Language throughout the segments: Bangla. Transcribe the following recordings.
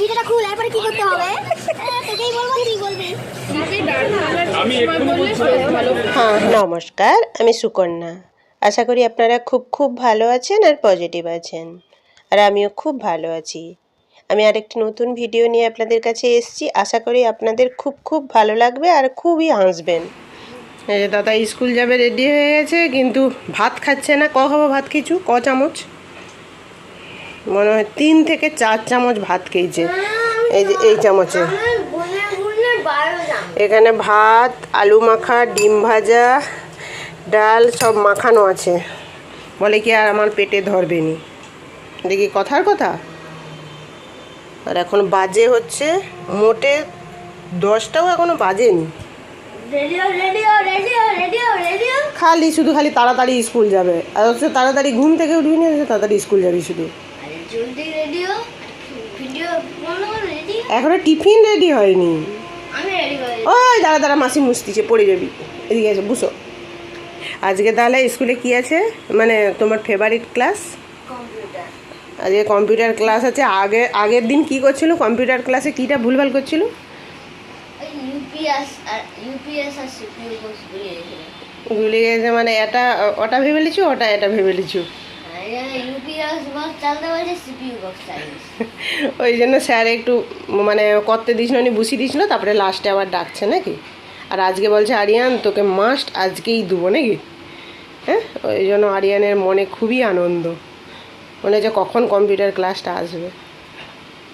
ভিডিওটা খুল এরপরে কি করতে হবে? হ্যাঁ, তোকেই বলব। তুই বলবি হ্যাঁ নমস্কার আমি সুকন্যা। আশা করি আপনারা খুব খুব ভালো আছেন আর পজিটিভ আছেন। আর আমিও খুব ভালো আছি। আমি আরেকটি নতুন ভিডিও নিয়ে আপনাদের কাছে এসেছি। আশা করি আপনাদের খুব খুব ভালো লাগবে আর খুবই হাসবেন। এই যে দাদা স্কুল যাবে রেডি হয়ে গেছে কিন্তু ভাত খাচ্ছে না। ক খাব ভাত কিছু? ক চামচ? মনে হয় তিন থেকে চার চামচ ভাত খেয়েছে। এই যে এই চামচে। এখানে ভাত, আলু মাখা, ডিম ভাজা, ডাল সব মাখানো আছে। বলে কি আর আমার পেটে ধরবে নি। দেখি কথার কথা। আর এখন বাজে হচ্ছে, মোটে দশটাও এখনও বাজেনি। খালি শুধু খালি তাড়াতাড়ি স্কুল যাবে। আর হচ্ছে তাড়াতাড়ি ঘুম থেকে উঠবি না, তাড়াতাড়ি স্কুল যাবি শুধু। জলদি ভিডিও এখনও টিফিন রেডি হয়নি। আমি রেডি করে ওই দাঁড়া দাঁড়া মাসি মুস্তিছে পড়ে যাবি। এদিকে আছে বুঝো আজকে তাহলে স্কুলে কি আছে? মানে তোমার ফেভারিট ক্লাস আজকে কম্পিউটার ক্লাস আছে। আগে আগের দিন কি করছিল? কম্পিউটার ক্লাসে কীটা ভুলভাল করছিল? ভুলে গেছে মানে এটা ওটা ভেবে লিচু ওটা এটা ভেবে লিচু। ইউপিএস বক্স চালতে বলছে সিপিইউ বক্স চাইছে ওই জন্য স্যার একটু মানে করতে দিয়েছিল উনি বসিয়ে দিয়েছিল তারপরে লাস্টে আবার ডাকছে নাকি? আর আজকে বলছে আরিয়ান তোকে মাস্ট আজকেই দেবো নাকি? হ্যাঁ ওই জন্য আরিয়ানের মনে খুবই আনন্দ। মনে হচ্ছে কখন কম্পিউটার ক্লাসটা আসবে।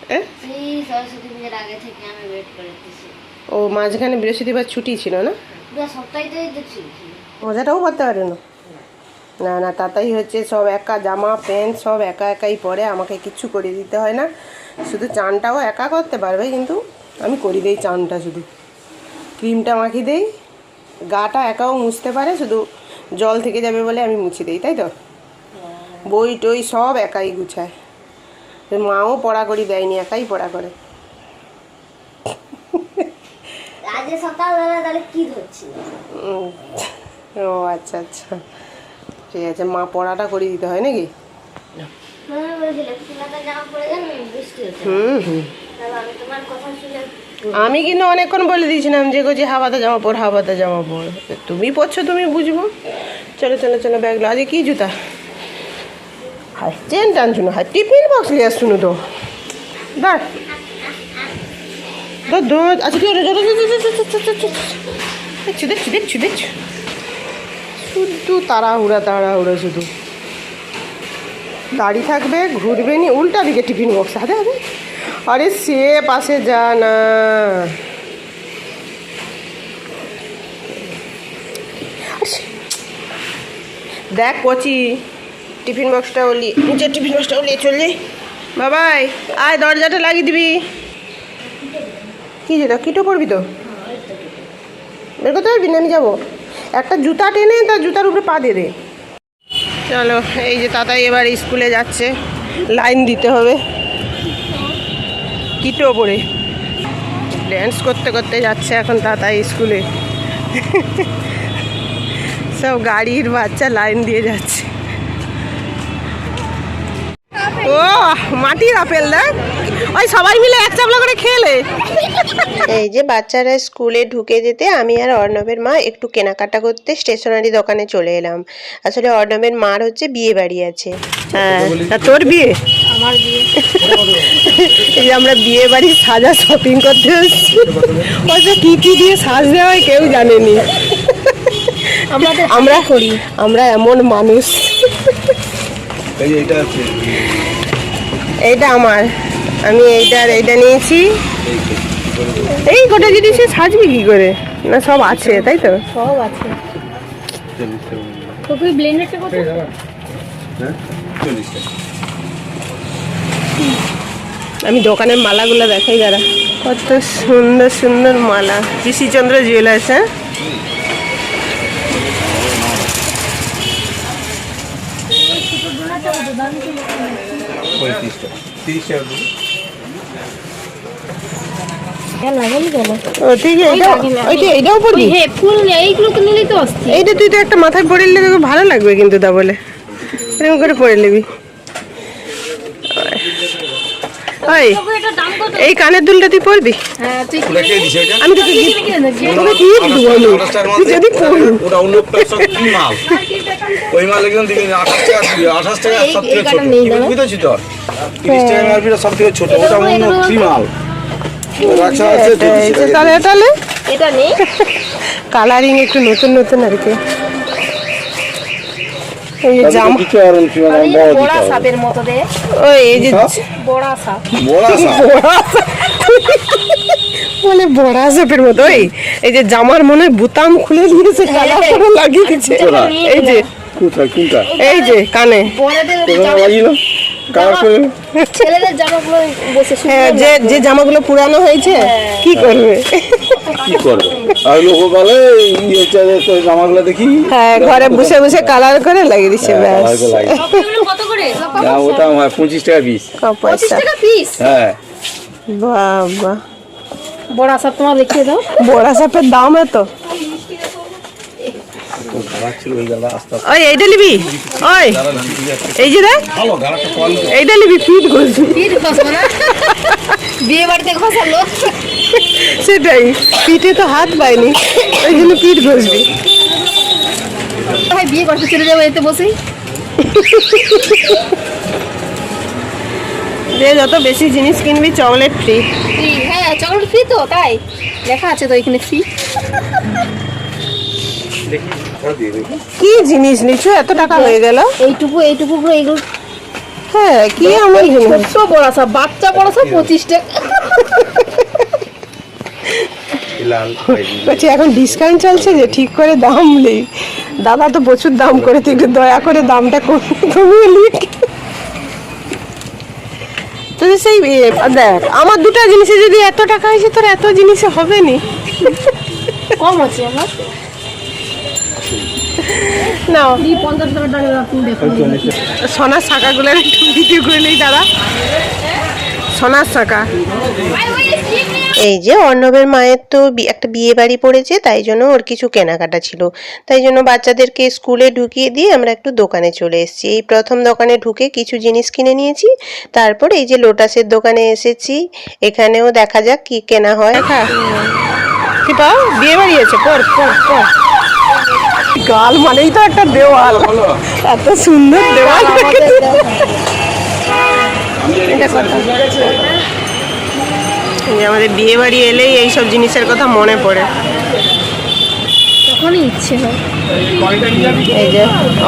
হ্যাঁ? সেই সরস্বতী পুজোর আগে থেকে আমি ওয়েট করতেছি ও মাঝখানে বৃহস্পতিবার ছুটি ছিল না? মজাটাও করতে পারে না। না না তাতাই হচ্ছে সব একা জামা প্যান্ট সব একা একাই পরে আমাকে কিচ্ছু করে দিতে হয় না। শুধু চানটাও একা করতে পারবে কিন্তু আমি করি দেই চানটা শুধু। ক্রিমটা মাখি দেই গাটা একাও মুছতে পারে শুধু জল থেকে যাবে বলে আমি মুছে দিই তাই তো? বই টই সব একাই গুছায়। মাও পড়া করি দেয়নি একাই পড়া করে। আজ সকালবেলা তাহলে কি ধরছিল ও আচ্ছা আচ্ছা। ঠিক আছে মা পড়াটা করে দিতে হয় নাকি? মনে হুম হুম। আমি তোমার কথা শুনে আমি কিন্তু অনেকক্ষণ বলে দিয়েছিলাম যে গোজি হাওয়াতে জামা পর হাওয়াতে জামা পর তুমি পরছো তুমি বুঝব। চলো চলো চলো ব্যাগলো আজকে কি জুতা? হাই চেন টান শুনো। হাই টিফিন বক্স নিয়ে আসছুন তো? দেখ তো দো আচ্ছা দেখছি দেখছি দেখছি দেখছি। শুধু তাড়াহুড়া তাড়াহুড়া শুধু। দাঁড়িয়ে থাকবে ঘুরবে নি উল্টা দিকে টিফিন বক্স হাতে হাতে আরে সে পাশে যা না। আরে, দেখ কচি টিফিন বক্সটা ওলি নিচের টিফিন বক্সটা ওলিয়ে চল যাই বাবাই আয় দরজাটা লাগিয়ে দিবি। কি যেটা কিটো পড়বি তো? বের করতে পারবি না আমি যাব। একটা জুতা টেনে তার জুতার উপরে পা দিয়ে চলো, এই যে তাতাই এবার স্কুলে যাচ্ছে। লাইন দিতে হবে। কিটো পরে ড্যান্স করতে করতে যাচ্ছে এখন তাতাই স্কুলে। সব গাড়ির বাচ্চা লাইন দিয়ে যাচ্ছে। ও, মাটির আপেল দেখ। ওই সবাই মিলে এক চাপলা করে খেলে এই যে বাচ্চারা স্কুলে ঢুকে যেতে আমি আর অর্ণবের মা একটু কেনাকাটা করতে স্টেশনারি দোকানে চলে এলাম। আসলে অর্ণবের মার হচ্ছে বিয়ে বাড়ি আছে। হ্যাঁ তা তোর বিয়ে? আমার বিয়ে। এই যে আমরা বিয়ে বাড়ি সাজা শপিং করতে এসেছি। হয়তো কি কি দিয়ে সাজতে হয় কেউ জানেনি। আমরা করি আমরা এমন মানুষ। এটা এইটা আমার। আমি এইটার এইটা নিয়েছি। এই গোটা জিনিসে সাজবি কি করে? না সব আছে তাই তো? সব আছে। ব্লেন্ডারটা কত হ্যাঁ? আমি দোকানের মালাগুলো দেখাই দাঁড়া। কত সুন্দর সুন্দর মালা। পিসিচন্দ্র জুয়েলার্স হ্যাঁ? পঁয়ত্রিশ টাকা। তিরিশ টাকা এইটা তুই তো একটা মাথায় পরে নিলে তোকে ভালো লাগবে কিন্তু তা বলে এরকম করে পরে নিবি। ওই এটার দাম কত এই কানের দুলটা তুই পরবি? হ্যাঁ তুই ওটা কে দিছে এটা? আমি তোকে তোকে কি দেবো আমি। তুই যদি পড়ি ওটা অন্য সব কি মাল? ওই মাল একদম দিবি আঠাশ টাকা দিবি আঠাশ টাকা সব থেকে ছোট। কি তো? তিরিশ টাকা মারবিটা সব থেকে ছোট ওটা অন্য কি মাল? রাখা আছে এই যে তাহলে তাহলে? এটা নেই। কালারিং একটু নতুন নতুন আর কি। এই যে জামা কিছু আর কি মানে বড় সাপের মতো দে। ওই এই যে বড়া সাপ। বড় সাপ। মানে বড়া সাপের মতো ওই। এই যে জামার মনে হয় বুতাম খুলে দিয়েছে কালা করে লাগিয়ে দিচ্ছে এই যে কোথায়? কোনটা? এই যে কানে। বড়দের লাগিল? ছেলেদের জামাগুলো বসে হ্যাঁ যে যে জামাগুলো পুরানো হয়েছে কি করবে? কি করবে? আর লোক বলে এই হচ্ছে যে জামাগুলো দেখি। হ্যাঁ ঘরে বসে বসে কালার করে লাগিয়ে দিচ্ছে ব্যাস। কত করে? না ওটা আমার পঁচিশ টাকা পিস পয়সা? টাকা পিস হ্যাঁ। বাবা। বড়া সাপ তোমার দেখিয়ে দাও। বড়া সাপের দাম এত? ওই এইটা নিবি? ওই। এই যে দেখ। এইটা নিবি ফিট বিয়ে বাড়িতে ঘষালো সেটাই পিঠে তো হাত পাইনি ওই জন্য পিঠ ঘষবি ভাই বিয়ে করতে চলে যাব এতে বসেই। যে যত বেশি জিনিস কিনবি চকলেট ফ্রি হ্যাঁ চকলেট ফ্রি তো তাই। লেখা আছে তো এখানে ফ্রি দেখি। কি জিনিস নিচ্ছ এত টাকা হয়ে গেল। এইটুকু এইটুকু করে এগুলো হ্যাঁ কি আমার জিনিস? ছোট্ট বড়া সাপ বাচ্চা বড়া সাপ পঁচিশ টাকা। বলছি এখন ডিসকাউন্ট চলছে যে ঠিক করে দাম নেই। দাদা তো প্রচুর দাম করে তুই একটু দয়া করে দামটা কমিয়ে লিখ তো সেই দেখ আমার দুটো জিনিসে যদি এত টাকা হয়েছে তোর এত জিনিসে হবে নি। কম আছে আমার। না পঞ্চাশ টাকা টাকা সোনার শাখাগুলোর একটু ভিডিও করে নেই দাদা সোনার শাখা। এই যে অর্ণবের মায়ের তো একটা বিয়ে বাড়ি পড়েছে তাই জন্য ওর কিছু কেনাকাটা ছিল। তাই জন্য বাচ্চাদেরকে স্কুলে ঢুকিয়ে দিয়ে আমরা একটু দোকানে চলে এসেছি। এই প্রথম দোকানে ঢুকে কিছু জিনিস কিনে নিয়েছি তারপর এই যে লোটাসের দোকানে এসেছি। এখানেও দেখা যাক কি কেনা হয়। কি পাও? বিয়ে বাড়ি আছে? পর পর পর। গাল মানেই তো একটা দেওয়াল। এত সুন্দর দেওয়াল এটা কথা। আমাদের বিয়ে বাড়ি এলেই এইসব জিনিসের কথা মনে পড়ে। তখনই ইচ্ছে হয়। এই যে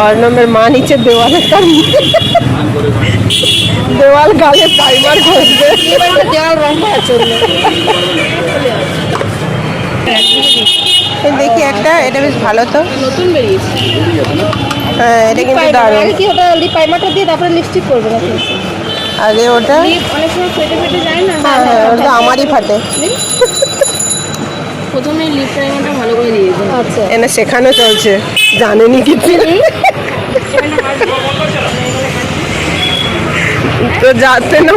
অর্ণবের মা নিচে দেওয়ালে তার দেওয়াল গালে ফাইবার ঘষবে। দেওয়াল রং দেখি একটা এটা বেশ ভালো তো। নতুন বেরিয়েছে। হ্যাঁ এটা কিন্তু দারুণ। কি ওটা লিপ প্রাইমারটা দিয়ে তারপরে লিপস্টিক করবে নাকি? আগে ওটা? লিপ অনেক সময় ফেটে ফেটে যায় না? হ্যাঁ হ্যাঁ ওটা আমারই ফাটে। প্রথমে লিপ প্রাইমারটা ভালো করে দিয়ে দিন আচ্ছা। এনে শেখানো চলছে। জানেনি কিছু? তো যাতে না।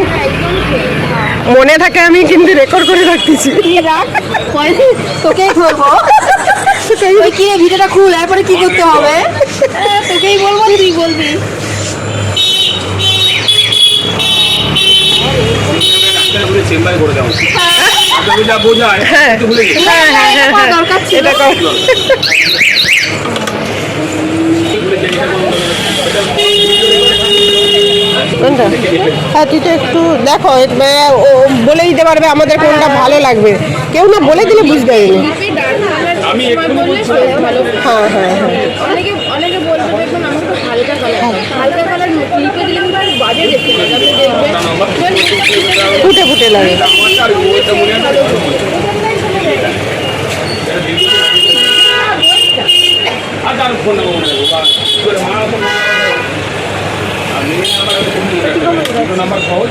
মনে থাকে আমি কিন্তু রেকর্ড করে রাখতেছি। রাখ তোকেই বলব। কি ভিডিওটা খুল এরপরে কি করতে হবে? হ্যাঁ, তোকেই বলব তুই বলবি। চেম্বারে করে দাও আপনাকে বোঝায় গেছি হ্যাঁ হ্যাঁ হ্যাঁ হ্যাঁ দরকার ছিল। হ্যাঁ তুই তো একটু দেখো ও বলে দিতে পারবে আমাদের কোনটা ভালো লাগবে। কেউ না বলে দিলে বুঝবে। আমি হ্যাঁ হ্যাঁ।, হ্যাঁ, হ্যাঁ।, হ্যাঁ। ফুটে ফুটে লাগে। আর ফোন ये नंबर नाम्बर बहुत